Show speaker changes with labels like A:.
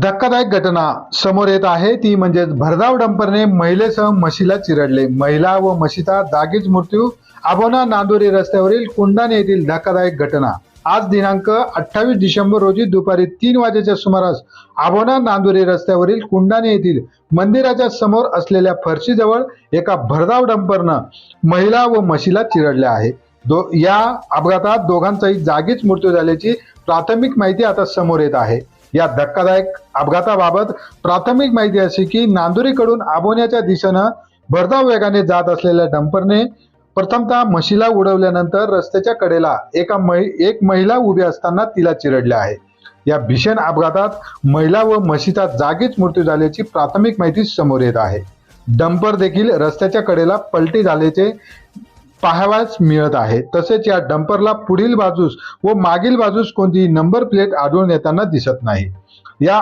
A: धक्कादायक घटना समोर येत आहे. ती म्हणजे भरधाव डंपरने महिलेसह म्हशीला चिरडले. महिला व म्हशीचा जागीच मृत्यू. आबोना नांदुरी रस्त्यावरील कुंडाने येथील धक्कादायक घटना. आज दिनांक अठ्ठावीस डिसेंबर रोजी दुपारी तीन वाजेच्या सुमारास आबोना नांदुरी रस्त्यावरील कुंडाने येथील मंदिराच्या समोर असलेल्या फरशीजवळ एका भरधाव डंपरनं महिला व म्हशीला चिरडले आहे. दो या अपघातात दोघांचाही जागीच मृत्यू झाल्याची प्राथमिक माहिती आता समोर येत आहे. या धक्कादायक अपघाताबाबत प्राथमिक माहिती अशी की नांदुरीकडून आबोण्याच्या दिशेनं भरधाव वेगाने जात असलेल्या डंपरने प्रथमतः म्हशीला उडवल्यानंतर रस्त्याच्या कडेला एका महि एक महिला उभी असताना तिला चिरडले आहे. या भीषण अपघातात महिला व म्हशीचा जागीच मृत्यू झाल्याची प्राथमिक माहिती समोर येत आहे. डंपर देखील रस्त्याच्या कडेला पलटी झाल्याचे पाहावयास मिळत आहे. तसेच या डंपरला पुढील बाजूस व मागील बाजूस कोणतीही नंबर प्लेट आढळून येताना दिसत नाही. या